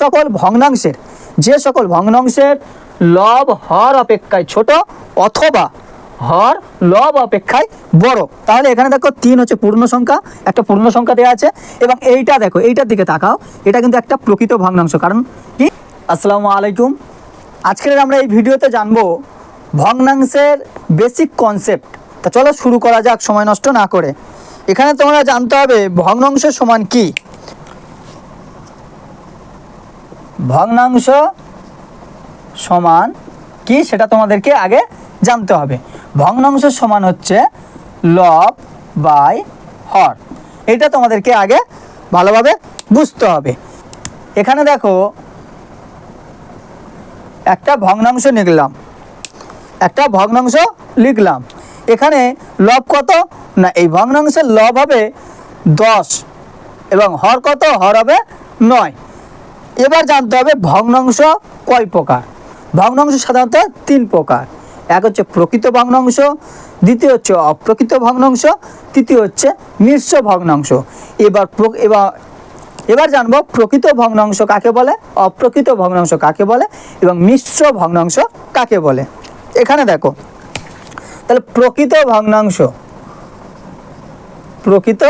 সকল ভগ্নাংশের, যে সকল ভগ্নাংশের লব, হর অপেক্ষায় ছোট অথবা হর লব অপেক্ষায় বড়। তাহলে এখানে দেখো তিন হচ্ছে পূর্ণ সংখ্যা, একটা পূর্ণ সংখ্যা দেওয়া আছে এবং এইটা দেখো, এইটার দিকে তাকাও, এটা কিন্তু একটা প্রকৃত ভগ্নাংশ। কারণ কি? আসসালামু আলাইকুম। আজকের আমরা এই ভিডিওতে জানব ভগ্নাংশের বেসিক কনসেপ্ট তা চলো শুরু করা যাক, সময় নষ্ট না করে। এখানে তোমরা জানতে হবে ভগ্নাংশের সমান কি? ভগ্নাংশ সমান কি সেটা তোমাদেরকে আগে জানতে হবে। ভগ্নাংশ সমান হচ্ছে লব বাই হর। এটা তোমাদেরকে আগে ভালোভাবে বুঝতে হবে। এখানে দেখো, একটা ভগ্নাংশ লিখলাম একটা ভগ্নাংশ লিখলাম। এখানে লব কত? না, এই ভগ্নাংশের লব হবে দশ এবং হর কত? হর হবে নয়। এবার জানতে হবে ভগ্নাংশ কয় প্রকার? ভগ্নাংশ সাধারণত তিন প্রকার। এক হচ্ছে প্রকৃত ভগ্নাংশ, দ্বিতীয় হচ্ছে অপ্রকৃত ভগ্নাংশ, তৃতীয় হচ্ছে মিশ্র ভগ্নাংশ। এবার এবার এবার জানব প্রকৃত ভগ্নাংশ কাকে বলে, অপ্রকৃত ভগ্নাংশ কাকে বলে, এবং মিশ্র ভগ্নাংশ কাকে বলে। এখানে দেখো, তাহলে প্রকৃত ভগ্নাংশ, প্রকৃত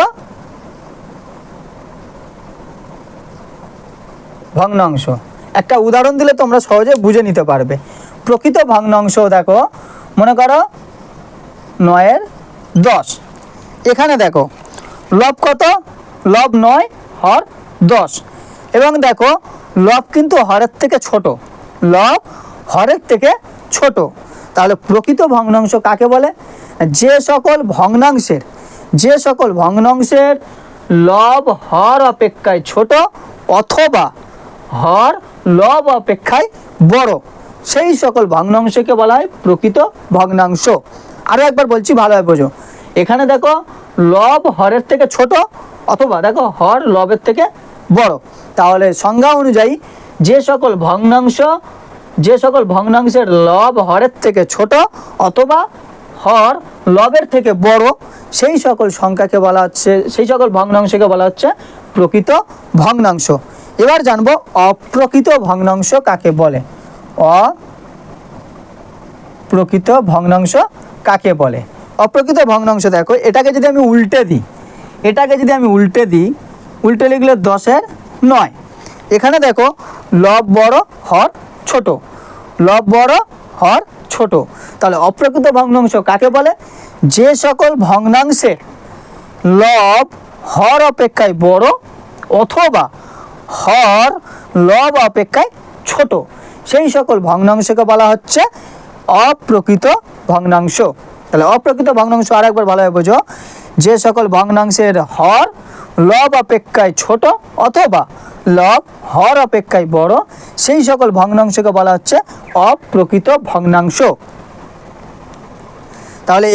ভগ্নাংশ। একটা উদাহরণ দিলে তোমরা সহজে বুঝে নিতে পারবে। প্রকৃত ভগ্নাংশ দেখো, মনে করো নয়ের দশ। এখানে দেখো, লব কত? লব নয়, হর দশ। এবং দেখো, লব কিন্তু হরের থেকে ছোট। লব হরের থেকে ছোট। তাহলে প্রকৃত ভগ্নাংশ কাকে বলে? যে সকল ভগ্নাংশের, যে সকল ভগ্নাংশের লব হর অপেক্ষায় ছোট অথবা হর, লব অপেক্ষায় বড়। সেই সকল ভগ্নাংশকে বলা হয় প্রকৃত ভগ্নাংশ। আরও একবার বলছি ভালোভাবে বোঝো। এখানে দেখো, লব হরের থেকে ছোট, অথবা দেখো, হর লবের থেকে বড়। তাহলে সংজ্ঞা অনুযায়ী যে সকল ভগ্নাংশ, যে সকল ভগ্নাংশের লব হরের থেকে ছোট, অথবা হর লবের থেকে বড়, সেই সকল সংখ্যাকে বলা হচ্ছে, সেই সকল ভগ্নাংশকে বলা হচ্ছে প্রকৃত ভগ্নাংশ। এবার জানব অপ্রকৃত ভগ্নাংশ কাকে বলে? অপ্রকৃত ভগ্নাংশ কাকে বলে? অপ্রকৃত ভগ্নাংশ দেখো, এটাকে যদি আমি উল্টে দিই, এটাকে যদি আমি উল্টে দিই, উল্টে লিখলে দশের নয়। এখানে দেখো, লব বড়, হর ছোট। লব বড়, হর ছোট। তাহলে অপ্রকৃত ভগ্নাংশ কাকে বলে? যে সকল ভগ্নাংশের লব হর অপেক্ষায় বড় অথবা হর, লব অপেক্ষায় ছোট। সেই সকল ভগ্নাংশকে বলা হচ্ছে অপ্রকৃত ভগ্নাংশ। তাহলে অপ্রকৃত ভগ্নাংশ আর আরেকবার ভালোভাবে বোঝো। যে সকল ভগ্নাংশের হর, লব অপেক্ষায় ছোট অথবা লব হর অপেক্ষায় বড়, সেই সকল ভগ্নাংশকে বলা হচ্ছে অপ্রকৃত ভগ্নাংশ। তাহলে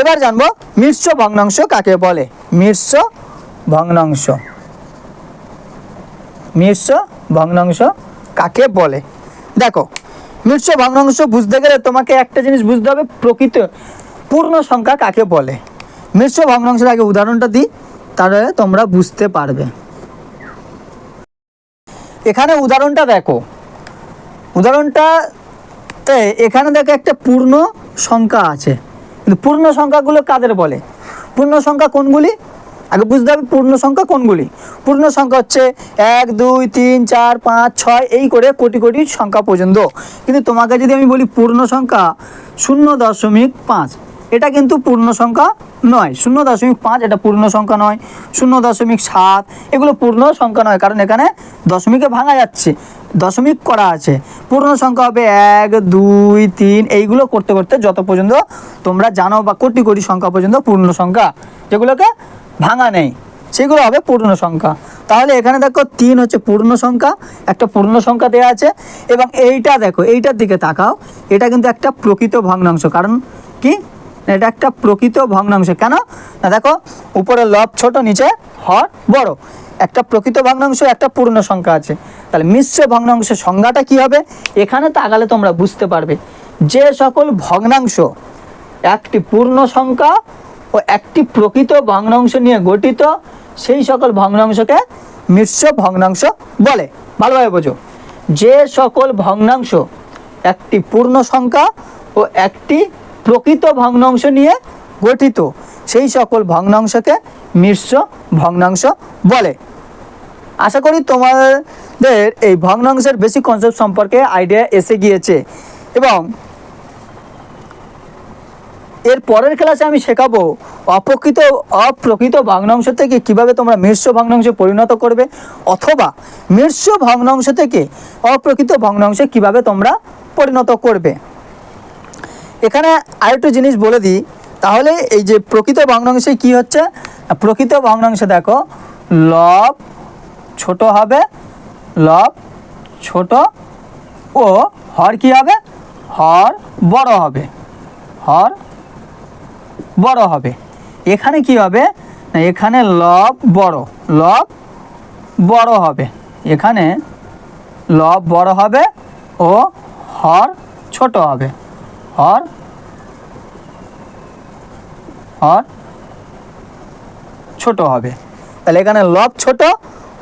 এবার জানব মিশ্র ভগ্নাংশ কাকে বলে? মিশ্র ভগ্নাংশ। মিশ্র ভগ্নাংশ কাকে বলে? দেখো, মিশ্র ভগ্নাংশ বুঝতে গেলে তোমাকে একটা জিনিস বুঝতে হবে, প্রকৃত পূর্ণ সংখ্যা কাকে বলে? মিশ্র ভগ্নাংশের আগে উদাহরণটা দিই, তাহলে তোমরা বুঝতে পারবে। এখানে উদাহরণটা দেখো। উদাহরণটাতে এখানে দেখো একটা পূর্ণ সংখ্যা আছে। কিন্তু পূর্ণ সংখ্যাগুলো কাদের বলে? পূর্ণ সংখ্যা কোনগুলি? আগে বুঝতে হবে পূর্ণ সংখ্যা কোনগুলি? পূর্ণ সংখ্যা হচ্ছে এক, দুই, তিন, চার, পাঁচ, ছয়, এই করে কোটি কোটি সংখ্যা পর্যন্ত। কিন্তু তোমাকে যদি আমি বলি পূর্ণ সংখ্যা শূন্য দশমিক পাঁচ, এটা কিন্তু পূর্ণ সংখ্যা নয়। শূন্য দশমিক পাঁচ, এটা পূর্ণ সংখ্যা নয়। শূন্য দশমিক সাত, এগুলো পূর্ণ সংখ্যা নয়, কারণ এখানে দশমিকে ভাঙা যাচ্ছে, দশমিক করা আছে। পূর্ণ সংখ্যা হবে এক, দুই, তিন, এইগুলো করতে করতে যত পর্যন্ত তোমরা জানো বা কোটি কোটি সংখ্যা পর্যন্ত পূর্ণ সংখ্যা, যেগুলোকে ভাঙা নেই। সেগুলো হবে পূর্ণ সংখ্যা। তাহলে এখানে দেখো তিন হচ্ছে পূর্ণ সংখ্যা, একটা পূর্ণ সংখ্যা দেওয়া আছে, এবং এইটা দেখো, এইটার দিকে তাকাও, এটা কিন্তু একটা প্রকৃত ভগ্নাংশ। কারণ কি? এটা একটা প্রকৃত ভগ্নাংশ। কেন? না দেখো উপরে লব ছোট, নিচে হর বড়। একটা প্রকৃত ভগ্নাংশ, একটা পূর্ণ সংখ্যা আছে। তাহলে মিশ্র ভগ্নাংশের সংজ্ঞাটা কি হবে? এখানে তাকালে তোমরা বুঝতে পারবে। যে সকল ভগ্নাংশ, একটি পূর্ণ সংখ্যা ও একটি প্রকৃত ভগ্নাংশ নিয়ে গঠিত, সেই সকল ভগ্নাংশকে মিশ্র ভগ্নাংশ বলে। ভালোভাবে বোঝো। যে সকল ভগ্নাংশ একটি পূর্ণ সংখ্যা ও একটি প্রকৃত ভগ্নাংশ নিয়ে গঠিত, সেই সকল ভগ্নাংশকে মিশ্র ভগ্নাংশ বলে। আশা করি তোমাদের এই ভগ্নাংশের বেশি কনসেপ্ট সম্পর্কে আইডিয়া এসে গিয়েছে এবং এর পরের ক্লাসে আমি শেখাবো অপ্রকৃত অপ্রকৃত ভগ্নাংশ থেকে কীভাবে তোমরা মিশ্র ভগ্নাংশে পরিণত করবে, অথবা মিশ্র ভগ্নাংশ থেকে অপ্রকৃত ভগ্নাংশে কীভাবে তোমরা পরিণত করবে। এখানে আরেকটু জিনিস বলে দিই, তাহলে এই যে প্রকৃত ভগ্নাংশে কি হচ্ছে? প্রকৃত ভগ্নাংশে দেখো, লব ছোট হবে, লব ছোট, ও হর কি হবে? হর বড় হবে। হর বড় হবে। এখানে কি হবে? না, এখানে লব বড়। লব বড় হবে। এখানে লব বড় হবে ও হর ছোট হবে। হর হর ছোট হবে। তাহলে এখানে লব ছোট,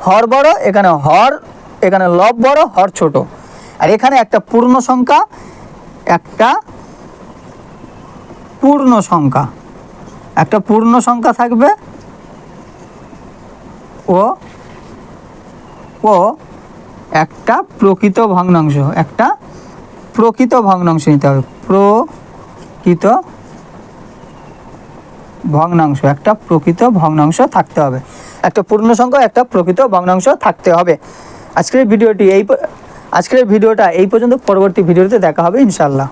হর বড়, এখানে হর, এখানে লব বড়, হর ছোট। আর এখানে একটা পূর্ণ সংখ্যা, একটা পূর্ণ সংখ্যা। একটা পূর্ণ সংখ্যা থাকবে। ও ও একটা প্রকৃত ভগ্নাংশ, একটা প্রকৃত ভগ্নাংশ নিতে হবে। প্রকৃত ভগ্নাংশ, একটা প্রকৃত ভগ্নাংশ থাকতে হবে। একটা পূর্ণ সংখ্যা, একটা প্রকৃত ভগ্নাংশ থাকতে হবে। আজকের ভিডিওটি এই আজকের ভিডিওটা এই পর্যন্ত, পরবর্তী ভিডিওতে দেখা হবে ইনশাল্লাহ